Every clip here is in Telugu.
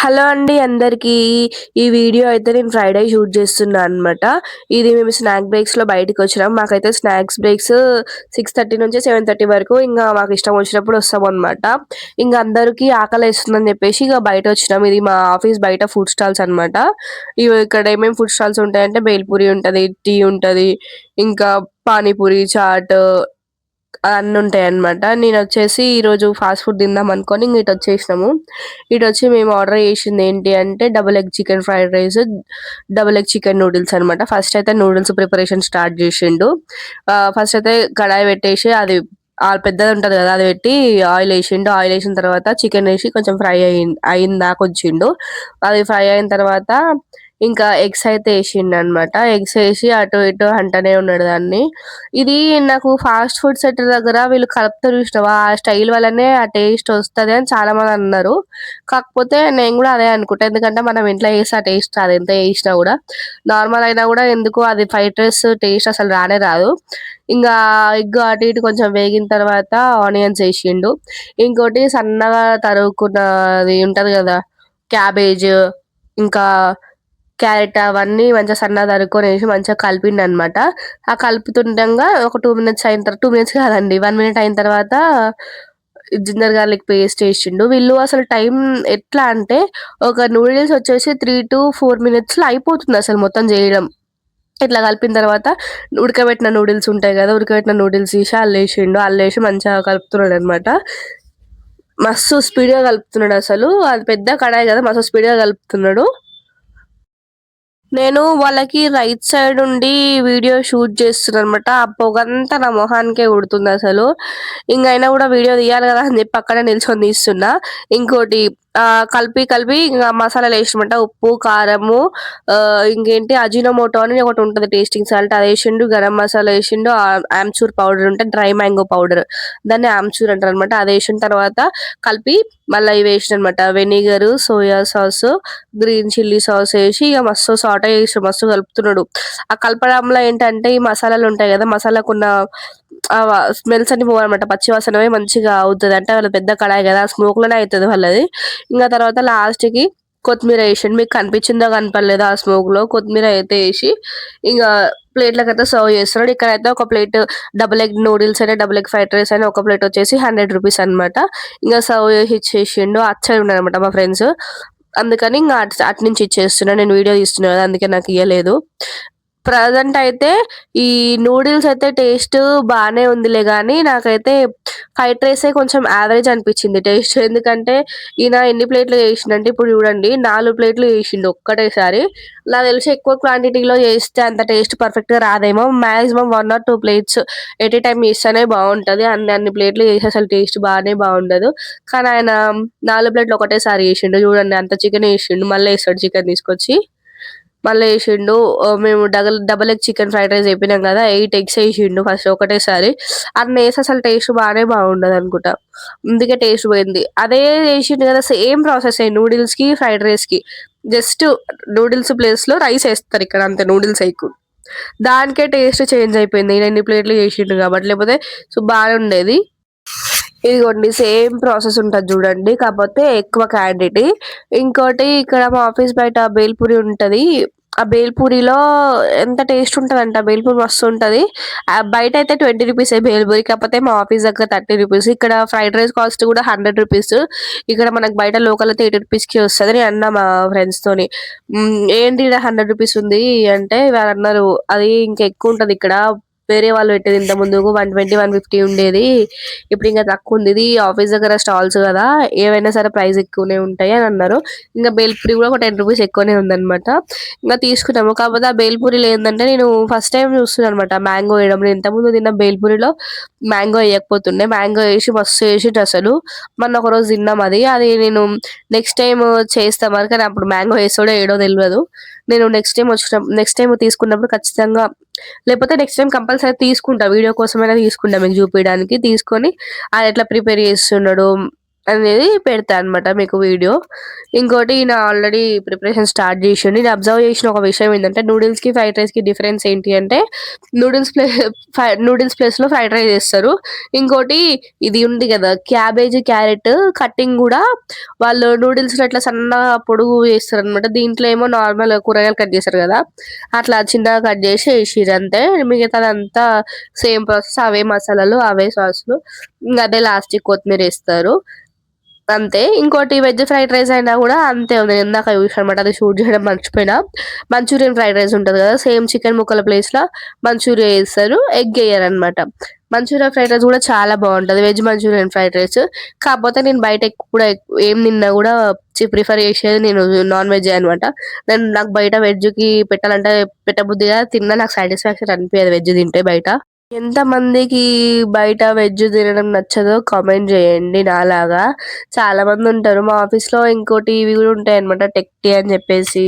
హలో అండి అందరికీ. ఈ వీడియో అయితే నేను ఫ్రైడే షూట్ చేస్తున్నా అనమాట ఇది మేము స్నాక్ బ్రేక్స్లో బయటకు వచ్చినాం. మాకైతే స్నాక్స్ బ్రేక్స్ సిక్స్ థర్టీ నుంచి సెవెన్ థర్టీ వరకు ఇంకా మాకు ఇష్టం వచ్చినప్పుడు వస్తాం అనమాట ఇంకా అందరికీ ఆకలి వేస్తుందని చెప్పేసి ఇక బయట వచ్చినాం. ఇది మా ఆఫీస్ బయట ఫుడ్ స్టాల్స్ అనమాట ఇవి ఇక్కడ ఏమేమి ఫుడ్ స్టాల్స్ ఉంటాయంటే బేల్పూరి ఉంటుంది టీ ఉంటుంది ఇంకా పానీపూరి చాట్ అన్ని ఉంటాయి అనమాట నేను వచ్చేసి ఈరోజు ఫాస్ట్ ఫుడ్ తిందాం అనుకొని ఇంక ఇటు వచ్చేసినాము. ఇటు వచ్చి మేము ఆర్డర్ చేసింది ఏంటి అంటే double egg chicken fried rice double egg chicken noodles అనమాట ఫస్ట్ అయితే నూడిల్స్ ప్రిపరేషన్ స్టార్ట్ చేసిండు. ఫస్ట్ అయితే కడాయి పెట్టేసి అది ఆ పెద్దది ఉంటుంది కదా అది పెట్టి ఆయిల్ వేసిండు. ఆయిల్ వేసిన తర్వాత చికెన్ వేసి కొంచెం ఫ్రై అయి అయిందాకొచ్చిండు అది ఫ్రై అయిన తర్వాత ఇంకా ఎగ్స్ అయితే వేసిండు అనమాట ఎగ్స్ వేసి అటు ఇటు అంటనే ఉన్నాడు దాన్ని. ఇది నాకు ఫాస్ట్ ఫుడ్ సెంటర్ దగ్గర వీళ్ళు కలుపుతారు చూసినావా? ఆ స్టైల్ వల్లనే ఆ టేస్ట్ వస్తుంది అని చాలా మంది అన్నారు. కాకపోతే నేను కూడా అదే అనుకుంటా. ఎందుకంటే మనం ఇంట్లో వేసి ఆ టేస్ట్ రాదు. ఎంత వేసినా కూడా. నార్మల్ అయినా కూడా ఎందుకు అది ఫ్రైడ్ రైస్ టేస్ట్ అసలు రానే రాదు. ఇంకా ఎగ్ అటు ఇటు కొంచెం వేగిన తర్వాత ఆనియన్స్ వేసిండు. ఇంకోటి సన్నగా తరుగుకున్నది ఉంటది కదా? క్యాబేజ్ ఇంకా క్యారెట్ అవన్నీ మంచిగా సన్నగా తరుక్కొని వేసి మంచిగా కలిపిండు అనమాట ఆ కలుపుతుండగా ఒక టూ మినిట్స్ అయిన తర్వాత టూ మినిట్స్ కాదండి వన్ మినిట్ అయిన తర్వాత జింజర్ గార్లిక్ పేస్ట్ వేసిండు. వీళ్ళు అసలు టైం ఎట్లా అంటే ఒక నూడిల్స్ వచ్చేసి త్రీ టు ఫోర్ మినిట్స్లో అయిపోతుంది అసలు మొత్తం చేయడం. ఇట్లా కలిపిన తర్వాత ఉడకబెట్టిన నూడిల్స్ ఉంటాయి కదా ఉడకబెట్టిన నూడిల్స్ తీసి అల్లేసిండు వేసిండు. వేసి మంచిగా కలుపుతున్నాడు అనమాట. మస్తు స్పీడ్గా కలుపుతున్నాడు అసలు. అది పెద్ద కడాయి కదా మస్తు స్పీడ్గా కలుపుతున్నాడు. నేను వాళ్ళకి రైట్ సైడ్ ఉండి వీడియో షూట్ చేస్తున్నాను అనమాట ఆ పొగంతా నా మొహానికే ఉడుతుంది అసలు. ఇంకైనా అయినా కూడా వీడియో తీయాలి కదా అని చెప్పి అక్కడే నిల్చొని తీస్తున్నా. ఇంకోటి కలిపి కలిపి ఇంకా మసాలాలు వేసినమాట. ఉప్పు కారము ఇంకేంటి? అజినోమోటో అని ఒకటి ఉంటుంది టేస్టింగ్ సాల్ట్ అది వేసిండు గరం మసాలా వేసిండు ఆమ్చూర్ పౌడర్ ఉంటే డ్రై మ్యాంగో పౌడర్. దాన్ని ఆమ్చూర్ అంటారు అనమాట అది వేసిన తర్వాత కలిపి మళ్ళీ ఇవి వేసిన అనమాట vinegar soya sauce green chilli sauce వేసి ఇక మస్తు సాట వేసి మస్తు కలుపుతున్నాడు. ఆ కలపడంలో ఏంటంటే ఈ మసాలాలు ఉంటాయి కదా మసాలాకున్న స్మెల్స్ అన్ని పోవాలన్నమాట పచ్చి వాసనమే మంచిగా అవుతుంది. అంటే వాళ్ళ పెద్ద కడాయి కదా స్మోక్లోనే అవుతుంది వాళ్ళది. ఇంకా తర్వాత లాస్ట్కి కొత్తిమీర వేసిండు. మీకు కనిపించిందో కనపడలేదో ఆ స్మోక్లో కొత్తిమీర అయితే వేసి ఇంకా ప్లేట్లకు అయితే సర్వ్ చేస్తున్నాడు. ఇక్కడైతే ఒక ప్లేట్ డబుల్ ఎగ్ నూడిల్స్ అయినా డబుల్ ఎగ్ ఫ్రైడ్ రైస్ అయినా ఒక ప్లేట్ వచ్చేసి హండ్రెడ్ రూపీస్ అనమాట ఇంకా సర్వ్ చేసి ఇచ్చేసిండు. అచ్చడి ఉన్నారనమాట మా ఫ్రెండ్స్. అందుకని ఇంకా అటు అటు నుంచి ఇచ్చేస్తున్నా. నేను వీడియో తీస్తున్నా కదా అందుకే నాకు ఇవ్వలేదు ప్రజెంట్ అయితే ఈ నూడిల్స్ అయితే టేస్ట్ బాగానే ఉందిలే కానీ నాకైతే ఫ్రైడ్ రైస్ కొంచెం యావరేజ్ అనిపించింది టేస్ట్. ఎందుకంటే ఈయన ఎన్ని ప్లేట్లు చేసిండంటే ఇప్పుడు చూడండి నాలుగు ప్లేట్లు చేసిండు ఒక్కటేసారి. నాకు తెలిసి ఎక్కువ క్వాంటిటీలో చేస్తే అంత టేస్ట్ పర్ఫెక్ట్గా రాదేమో. Maximum one or two plates at a time చేస్తేనే బాగుంటుంది. అన్ని అన్ని ప్లేట్లు చేసి అసలు టేస్ట్ బాగానే బాగుండదు. కానీ ఆయన నాలుగు ప్లేట్లు ఒకటేసారి చేసిండు. చూడండి అంత చికెన్ వేసిండు మళ్ళీ వేస్తాడు చికెన్ తీసుకొచ్చి మళ్ళీ వేసిండు. మేము double double egg chicken fried rice చెప్పినాం కదా ఎయిట్ ఎగ్స్ వేసిండు ఫస్ట్ ఒకటేసారి. అన్న వేసి అసలు టేస్ట్ బాగానే బాగుండదు అనుకుంటా. అందుకే టేస్ట్ పోయింది. అదే వేసిండు కదా సేమ్ ప్రాసెస్ నూడిల్స్కి ఫ్రైడ్ రైస్కి. జస్ట్ నూడిల్స్ ప్లేస్లో రైస్ వేస్తారు ఇక్కడ అంతే నూడిల్స్ ఎక్కువ. దానికే టేస్ట్ చేంజ్ అయిపోయింది. ఎన్ని ప్లేట్లు చేసిండు కాబట్టి లేకపోతే సో బాగానే ఉండేది. ఇదిగోండి సేమ్ ప్రాసెస్ ఉంటుంది చూడండి. కాకపోతే ఎక్కువ క్వాంటిటీ. ఇంకోటి ఇక్కడ మా ఆఫీస్ బయట బేల్పూరి ఉంటుంది. ఆ బేల్పూరిలో ఎంత టేస్ట్ ఉంటదంట? బేల్పూరి మస్తు ఉంటుంది. బయట అయితే ట్వంటీ రూపీస్ బేల్పూరి కాకపోతే మా ఆఫీస్ దగ్గర థర్టీ రూపీస్. ఇక్కడ ఫ్రైడ్ రైస్ కాస్ట్ కూడా హండ్రెడ్ రూపీస్. ఇక్కడ మనకు బయట లోకల్ అయితే ఎయిటీ రూపీస్కి వస్తుంది. నేను అన్నా మా ఫ్రెండ్స్తోని ఏంటి హండ్రెడ్ రూపీస్ ఉంది అంటే వాళ్ళు అన్నారు అది ఇంకా ఎక్కువ ఉంటుంది ఇక్కడ. వేరే వాళ్ళు పెట్టేది ఇంత ముందుకు వన్ ట్వంటీ వన్ ఫిఫ్టీ ఉండేది. ఇప్పుడు ఇంకా తక్కువ ఉంది. ఇది ఆఫీస్ దగ్గర స్టాల్స్ కదా. ఏవైనా సరే ప్రైస్ ఎక్కువనే ఉంటాయి అని అన్నారు. ఇంకా బేల్పూరి కూడా ఒక టెన్ రూపీస్ ఎక్కువనే ఉందన్నమాట. ఇంకా తీసుకున్నాము. కాకపోతే ఆ బేల్పూరిలో ఏంటంటే నేను ఫస్ట్ టైం చూస్తున్నాను అనమాట మ్యాంగో వేయడం. నేను ఇంతకుముందు తిన్న బేల్పూరిలో మ్యాంగో వేయకపోతుండే. మ్యాంగో వేసి మస్తు వేసి అసలు. మొన్న ఒక రోజు తిన్నాం అది. అది నేను నెక్స్ట్ టైం చేస్తాం మరి కానీ అప్పుడు మ్యాంగో వేసాడో ఏడో తెలియదు నేను నెక్స్ట్ టైం వచ్చిన నెక్స్ట్ టైం తీసుకున్నప్పుడు ఖచ్చితంగా లేకపోతే నెక్స్ట్ టైం కంపల్సరీ తీసుకుంటా వీడియో కోసమైనా తీసుకుంటా మీకు చూపించడానికి. తీసుకొని అది ఎట్లా ప్రిపేర్ చేస్తున్నాడు అనేది పెడతా అనమాట మీకు వీడియో. ఇంకోటి నేను ఆల్రెడీ ప్రిపరేషన్ స్టార్ట్ చేసి నేను అబ్జర్వ్ చేసిన ఒక విషయం ఏంటంటే నూడిల్స్కి ఫ్రైడ్ రైస్కి డిఫరెన్స్ ఏంటి అంటే నూడిల్స్ ప్లేస్ నూడిల్స్ ప్లేస్లో ఫ్రైడ్ రైస్ చేస్తారు. ఇంకోటి ఇది ఉంది కదా క్యాబేజ్ క్యారెట్ కటింగ్ కూడా వాళ్ళు నూడిల్స్ అట్లా సన్నగా పొడుగు చేస్తారు అనమాట దీంట్లో ఏమో నార్మల్ కూరగాయలు కట్ చేస్తారు కదా. అట్లా చిన్నగా కట్ చేసి వేసిరు అంతే. మిగతాదంతా సేమ్ ప్రాసెస్ అవే మసాలాలు అవే సాసులు ఇంకా అదే లాస్ట్ కొత్తిమీర వేస్తారు. అంతే. ఇంకోటి వెజ్ ఫ్రైడ్ రైస్ అయినా కూడా అంతే ఉంది. ఇందాక చూసాను అనమాట అది షూట్ చేయడం మర్చిపోయినా. మంచూరియన్ ఫ్రైడ్ రైస్ ఉంటుంది కదా సేమ్ చికెన్ ముక్కల ప్లేస్లో మంచూరియా వేస్తారు ఎగ్ వేయరు అనమాట మంచూరియా ఫ్రైడ్ రైస్ కూడా చాలా బాగుంటుంది వెజ్ మంచూరియన్ ఫ్రైడ్ రైస్. కాకపోతే నేను బయట కూడా ఏం తిన్నా కూడా ప్రిఫర్ చేసేది నేను నాన్ వెజ్ అనమాట నేను నాకు బయట వెజ్కి పెట్టాలంటే పెట్టబుద్దిగా తిన్నా నాకు సాటిస్ఫాక్షన్ అనిపించదు వెజ్ తింటే బయట. ఎంత మందికి బయట వెజ్ తినడం నచ్చదో కామెంట్ చేయండి నాలాగా. చాలా మంది ఉంటారు. మా ఆఫీస్లో ఇంకోటి ఇవి కూడా ఉంటాయి అనమాట టెక్టీ అని చెప్పేసి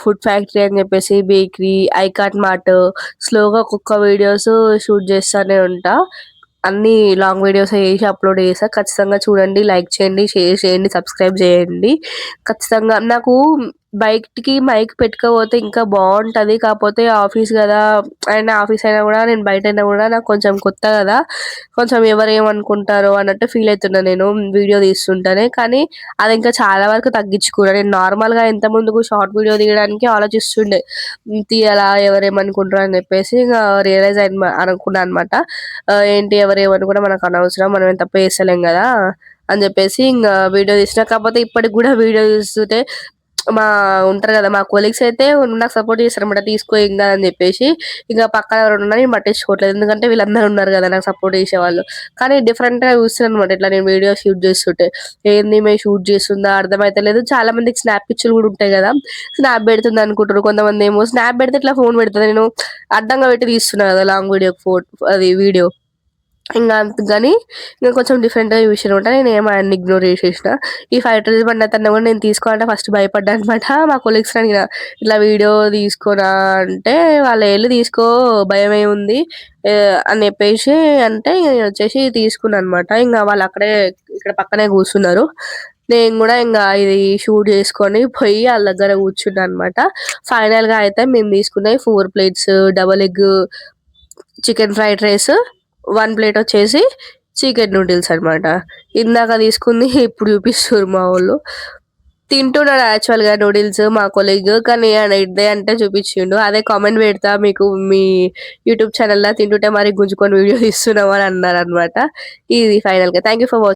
ఫుడ్ ఫ్యాక్టరీ అని చెప్పేసి బేకరీ ఐకాట్ మార్ట్. స్లోగా ఒక్కొక్క వీడియోస్ షూట్ చేస్తానే ఉంటా. అన్ని లాంగ్ వీడియోస్ వేసి అప్లోడ్ చేసా ఖచ్చితంగా చూడండి లైక్ చేయండి షేర్ చేయండి సబ్స్క్రైబ్ చేయండి. ఖచ్చితంగా నాకు బయటికి మైక్ పెట్టుకోపోతే ఇంకా బాగుంటది. కాకపోతే ఆఫీస్ కదా అయినా ఆఫీస్ అయినా కూడా నేను బయట అయినా కూడా నాకు కొంచెం కొత్త కదా కొంచెం ఎవరు ఏమనుకుంటారో అన్నట్టు ఫీల్ అవుతున్నా నేను వీడియో తీస్తుంటేనే. కానీ అది ఇంకా చాలా వరకు తగ్గించుకున్నా. నేను నార్మల్గా ఎంత ముందుకు షార్ట్ వీడియో తీయడానికి ఆలోచిస్తుండే. తీయాలా ఎవరేమనుకుంటారు అని చెప్పేసి ఇంకా రియలైజ్ అయిన అనుకున్నా అనమాట ఏంటి ఎవరు కూడా మనకు అనవసరం మనం ఎంత తప్ప చేస్తలేం కదా అని చెప్పేసి ఇంకా వీడియో తీసిన. కాకపోతే ఇప్పటికి కూడా వీడియో తీస్తుంటే మా ఉంటారు కదా మా కొలీగ్స్ అయితే నాకు సపోర్ట్ చేస్తారు అనమాట తీసుకో ఏం కాదని చెప్పేసి. ఇంకా పక్కన ఎవరు ఉన్నా నేను పట్టించుకోవట్లేదు ఎందుకంటే వీళ్ళందరూ ఉన్నారు కదా నాకు సపోర్ట్ చేసేవాళ్ళు. కానీ డిఫరెంట్గా చూస్తున్నాను అనమాట ఇట్లా నేను వీడియో షూట్ చేస్తుంటే. ఏంది మేము షూట్ చేస్తుందా? అర్థమైతలేదు. చాలా మందికి స్నాప్ పిక్చర్లు కూడా ఉంటాయి కదా స్నాప్ పెడుతుంది అనుకుంటారు. కొంతమంది ఏమో స్నాప్ పెడితే ఇట్లా ఫోన్ పెడుతుంది. నేను అడ్డంగా పెట్టి తీస్తున్నా కదా లాంగ్ వీడియో ఫోటో అది వీడియో ఇంకా అందుకని ఇంకా కొంచెం డిఫరెంట్గా చూసిన అనమాట. నేను ఏమో ఆయన ఇగ్నోర్ చేసేసిన. ఈ ఫైవ్ రైస్ బండి అతను కూడా నేను తీసుకోవాలంటే ఫస్ట్ భయపడ్డా అనమాట. మా కొలీగ్స్ అడిగిన ఇట్లా వీడియో తీసుకోరా? అంటే వాళ్ళ వెళ్ళి తీసుకో భయమే ఉంది. అని చెప్పేసి అంటే నేను వచ్చేసి తీసుకున్నాను అనమాట. ఇంకా వాళ్ళు అక్కడే ఇక్కడ పక్కనే కూర్చున్నారు. నేను కూడా ఇంకా ఇది షూట్ చేసుకొని పోయి వాళ్ళ దగ్గర కూర్చున్నా అనమాట. ఫైనల్గా అయితే మేము తీసుకున్నాయి four plates double egg chicken fried rice one plate వచ్చేసి చికెన్ నూడిల్స్ అన్నమాట. ఇందాక తీసుకుంది ఇప్పుడు చూపిస్తారు మా వాళ్ళు. తింటున్నాడు యాక్చువల్గా నూడిల్స్ మా కొలీగ్ కానీ ఆయన ఇదే అంటే చూపించిండు. అదే కామెంట్ పెడతా మీకు మీ యూట్యూబ్ ఛానల్లో తింటుంటే మరి గుంజుకొని వీడియో తీస్తున్నాం అని అన్నారు అనమాట ఇది ఫైనల్గా థ్యాంక్ యూ ఫర్ వాచింగ్